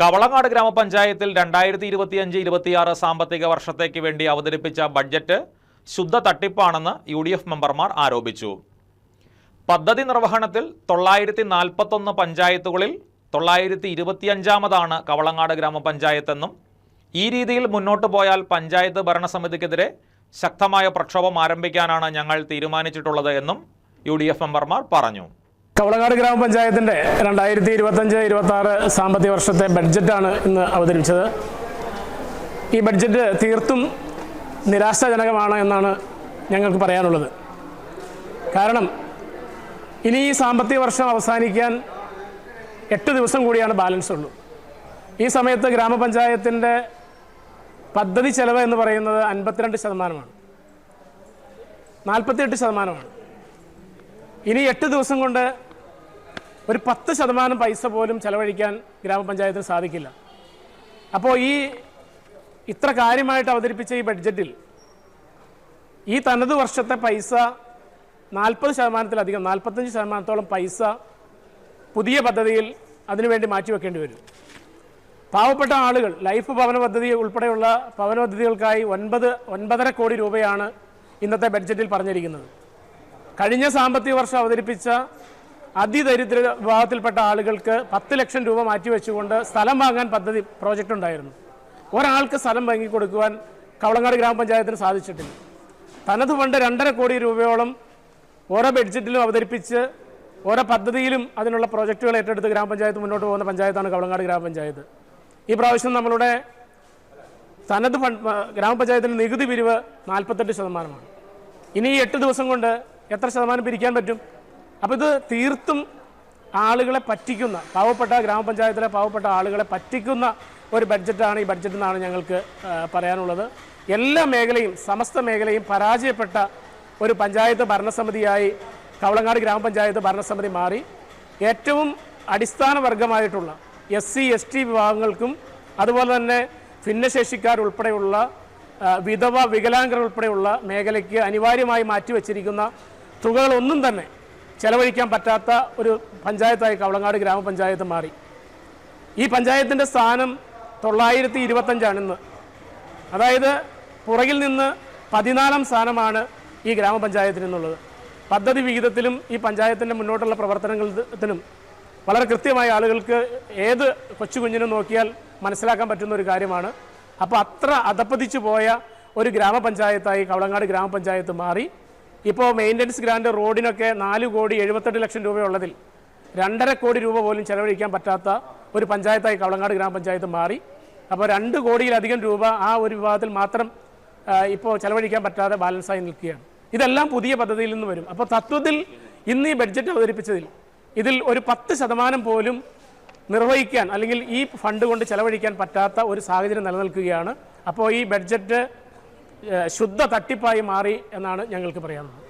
കവളങ്ങാട് ഗ്രാമപഞ്ചായത്തിൽ രണ്ടായിരത്തി ഇരുപത്തിയഞ്ച് ഇരുപത്തിയാറ് സാമ്പത്തിക വർഷത്തേക്ക് വേണ്ടി അവതരിപ്പിച്ച ബഡ്ജറ്റ് ശുദ്ധ തട്ടിപ്പാണെന്ന് യു ഡി എഫ് മെമ്പർമാർ ആരോപിച്ചു. പദ്ധതി നിർവഹണത്തിൽ തൊള്ളായിരത്തി നാൽപ്പത്തൊന്ന് പഞ്ചായത്തുകളിൽ തൊള്ളായിരത്തി ഇരുപത്തിയഞ്ചാമതാണ് കവളങ്ങാട് ഗ്രാമപഞ്ചായത്തെന്നും ഈ രീതിയിൽ മുന്നോട്ട് പോയാൽ പഞ്ചായത്ത് ഭരണസമിതിക്കെതിരെ ശക്തമായ പ്രക്ഷോഭം ആരംഭിക്കാനാണ് ഞങ്ങൾ തീരുമാനിച്ചിട്ടുള്ളത് എന്നും യു ഡി എഫ് മെമ്പർമാർ പറഞ്ഞു. കവളങ്ങാട് ഗ്രാമപഞ്ചായത്തിന്റെ രണ്ടായിരത്തി ഇരുപത്തഞ്ച് ഇരുപത്തി ആറ് സാമ്പത്തിക വർഷത്തെ ബഡ്ജറ്റാണ് ഇന്ന് അവതരിപ്പിച്ചത്. ഈ ബഡ്ജറ്റ് തീർത്തും നിരാശാജനകമാണ് എന്നാണ് ഞങ്ങൾക്ക് പറയാനുള്ളത്. കാരണം ഇനി ഈ സാമ്പത്തിക വർഷം അവസാനിക്കാൻ എട്ട് ദിവസം കൂടിയാണ് ബാലൻസ് ഉള്ളൂ. ഈ സമയത്ത് ഗ്രാമപഞ്ചായത്തിന്റെ പദ്ധതി ചെലവ് എന്ന് പറയുന്നത് അൻപത്തിരണ്ട് ശതമാനമാണ്. നാൽപ്പത്തിയെട്ട് ശതമാനമാണ്. ഇനി എട്ട് ദിവസം കൊണ്ട് ഒരു പത്ത് ശതമാനം പൈസ പോലും ചെലവഴിക്കാൻ ഗ്രാമപഞ്ചായത്തിന് സാധിക്കില്ല. അപ്പോൾ ഈ ഇത്ര കാര്യമായിട്ട് അവതരിപ്പിച്ച ഈ ബഡ്ജറ്റിൽ ഈ തനത് വർഷത്തെ പൈസ നാൽപ്പത് ശതമാനത്തിലധികം നാൽപ്പത്തഞ്ച് ശതമാനത്തോളം പൈസ പുതിയ പദ്ധതിയിൽ അതിനുവേണ്ടി മാറ്റിവെക്കേണ്ടി വരും. പാവപ്പെട്ട ആളുകൾ ലൈഫ് ഭവന പദ്ധതി ഉൾപ്പെടെയുള്ള ഭവന പദ്ധതികൾക്കായി ഒൻപത് ഒൻപതര കോടി രൂപയാണ് ഇന്നത്തെ ബഡ്ജറ്റിൽ പറഞ്ഞിരിക്കുന്നത്. കഴിഞ്ഞ സാമ്പത്തിക വർഷം അവതരിപ്പിച്ച അതിദരിദ്ര വിഭാഗത്തിൽപ്പെട്ട ആളുകൾക്ക് പത്ത് ലക്ഷം രൂപ മാറ്റിവെച്ചുകൊണ്ട് സ്ഥലം വാങ്ങാൻ പദ്ധതി പ്രോജക്റ്റ് ഉണ്ടായിരുന്നു. ഒരാൾക്ക് സ്ഥലം വാങ്ങി കൊടുക്കുവാൻ കവളങ്ങാട് ഗ്രാമപഞ്ചായത്തിന് സാധിച്ചിട്ടില്ല. തനത് ഫണ്ട് രണ്ടര കോടി രൂപയോളം ഓരോ ബഡ്ജറ്റിലും അവതരിപ്പിച്ച് ഓരോ പദ്ധതിയിലും അതിനുള്ള പ്രോജക്റ്റുകൾ ഏറ്റെടുത്ത് ഗ്രാമപഞ്ചായത്ത് മുന്നോട്ട് പോകുന്ന പഞ്ചായത്താണ് കവളങ്ങാട് ഗ്രാമപഞ്ചായത്ത്. ഈ പ്രാവശ്യം നമ്മളുടെ തനത് ഫണ്ട് ഗ്രാമപഞ്ചായത്തിന് നികുതി പിരിവ് നാൽപ്പത്തെട്ട് ശതമാനമാണ്. ഇനി ഈ എട്ട് ദിവസം കൊണ്ട് എത്ര ശതമാനം പിരിക്കാൻ പറ്റും? അപ്പോൾ ഇത് തീർത്തും ആളുകളെ പറ്റിക്കുന്ന പാവപ്പെട്ട ഗ്രാമപഞ്ചായത്തിലെ പാവപ്പെട്ട ആളുകളെ പറ്റിക്കുന്ന ഒരു ബഡ്ജറ്റാണ് ഈ ബഡ്ജറ്റ് എന്നാണ് ഞങ്ങൾക്ക് പറയാനുള്ളത്. എല്ലാ മേഖലയും സമസ്ത മേഖലയും പരാജയപ്പെട്ട ഒരു പഞ്ചായത്ത് ഭരണസമിതിയായി കവളങ്ങാട് ഗ്രാമപഞ്ചായത്ത് ഭരണസമിതി മാറി. ഏറ്റവും അടിസ്ഥാന വർഗമായിട്ടുള്ള എസ് സി എസ് ടി വിഭാഗങ്ങൾക്കും അതുപോലെ തന്നെ ഭിന്നശേഷിക്കാരുൾപ്പെടെയുള്ള വിധവ വികലാംഗർ ഉൾപ്പെടെയുള്ള മേഖലയ്ക്ക് അനിവാര്യമായി മാറ്റിവെച്ചിരിക്കുന്ന തുകകളൊന്നും തന്നെ ചെലവഴിക്കാൻ പറ്റാത്ത ഒരു പഞ്ചായത്തായി കവളങ്ങാട് ഗ്രാമപഞ്ചായത്ത് മാറി. ഈ പഞ്ചായത്തിന്റെ സ്ഥാനം തൊള്ളായിരത്തി ഇരുപത്തഞ്ചാണ് ഇന്ന് അതായത് പുറകിൽ നിന്ന് പതിനാലാം സ്ഥാനമാണ് ഈ ഗ്രാമപഞ്ചായത്തിന് എന്നുള്ളത് പദ്ധതി വിഹിതത്തിലും ഈ പഞ്ചായത്തിന്റെ മുന്നോട്ടുള്ള പ്രവർത്തനങ്ങളിലും വളരെ കൃത്യമായി ആളുകൾക്ക് ഏത് കൊച്ചു കുഞ്ഞിനും നോക്കിയാൽ മനസ്സിലാക്കാൻ പറ്റുന്ന ഒരു കാര്യമാണ്. അപ്പോൾ അത്ര അധപ്പതിച്ചു പോയ ഒരു ഗ്രാമപഞ്ചായത്തായി കവളങ്ങാട് ഗ്രാമപഞ്ചായത്ത് മാറി. ഇപ്പോൾ മെയിന്റനൻസ് ഗ്രാൻഡ് റോഡിനൊക്കെ നാല് കോടി എഴുപത്തെട്ട് ലക്ഷം രൂപയുള്ളതിൽ രണ്ടര കോടി രൂപ പോലും ചെലവഴിക്കാൻ പറ്റാത്ത ഒരു പഞ്ചായത്തായി കവളങ്ങാട് ഗ്രാമപഞ്ചായത്ത് മാറി. അപ്പോൾ രണ്ട് കോടിയിലധികം രൂപ ആ ഒരു വിഭാഗത്തിൽ മാത്രം ഇപ്പോൾ ചെലവഴിക്കാൻ പറ്റാതെ ബാലൻസായി നിൽക്കുകയാണ്. ഇതെല്ലാം പുതിയ പദ്ധതിയിൽ നിന്ന് വരും. അപ്പോൾ തത്വത്തിൽ ഇന്ന് ഈ ബഡ്ജറ്റ് അവതരിപ്പിച്ചതിൽ ഇതിൽ ഒരു പത്ത് ശതമാനം പോലും നിർവഹിക്കാൻ അല്ലെങ്കിൽ ഈ ഫണ്ട് കൊണ്ട് ചെലവഴിക്കാൻ പറ്റാത്ത ഒരു സാഹചര്യം നിലനിൽക്കുകയാണ്. അപ്പോൾ ഈ ബഡ്ജറ്റ് ശുദ്ധ തട്ടിപ്പായി മാറി എന്നാണ് ഞങ്ങൾക്ക് പറയാനുള്ളത്.